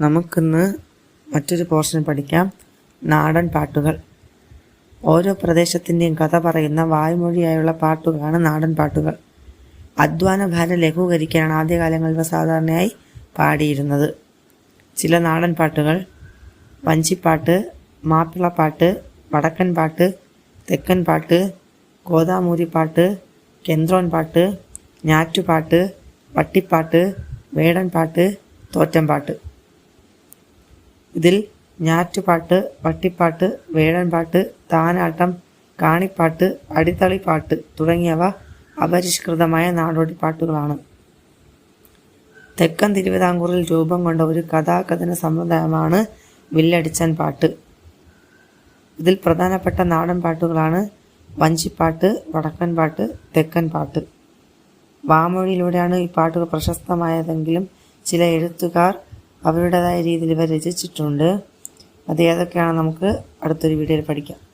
നമുക്കിന്ന് മറ്റൊരു പോർഷൻ പഠിക്കാം. നാടൻ പാട്ടുകൾ. ഓരോ പ്രദേശത്തിന്റെയും കഥ പറയുന്ന വായ്മൊഴിയായുള്ള പാട്ടുകളാണ് നാടൻ പാട്ടുകൾ. അധ്വാന ഭാരം ലഘൂകരിക്കാനാണ് ആദ്യകാലങ്ങളിൽ സാധാരണയായി പാടിയിരുന്നത്. ചില നാടൻ പാട്ടുകൾ വഞ്ചിപ്പാട്ട് മാപ്പിളപ്പാട്ട് വടക്കൻ പാട്ട് തെക്കൻ പാട്ട് ഗോദാമൂരിപ്പാട്ട് കെന്ത്രോൻ പാട്ട് ഞാറ്റുപാട്ട് വട്ടിപ്പാട്ട് വേടൻ പാട്ട് തോറ്റംപാട്ട് ഇതിൽ ഞാറ്റുപാട്ട് പട്ടിപ്പാട്ട് വേഴൻപാട്ട് താനാട്ടം കാണിപ്പാട്ട് അടിത്തളിപ്പാട്ട് തുടങ്ങിയവ അപരിഷ്കൃതമായ നാടോടി പാട്ടുകളാണ്. തെക്കൻ തിരുവിതാംകൂറിൽ രൂപം കൊണ്ട ഒരു കഥാകഥന സമ്പ്രദായമാണ് വില്ലടിച്ചൻ പാട്ട്. ഇതിൽ പ്രധാനപ്പെട്ട നാടൻ പാട്ടുകളാണ് വഞ്ചിപ്പാട്ട് വടക്കൻ പാട്ട് തെക്കൻ പാട്ട്. വാമൊഴിയിലൂടെയാണ് ഈ പാട്ടുകൾ പ്രശസ്തമായതെങ്കിലും ചില എഴുത്തുകാർ അവരുടേതായ രീതിയിൽ ഇവർ രചിച്ചിട്ടുണ്ട്. അത് ഏതൊക്കെയാണ് നമുക്ക് അടുത്തൊരു വീഡിയോയിൽ പഠിക്കാം.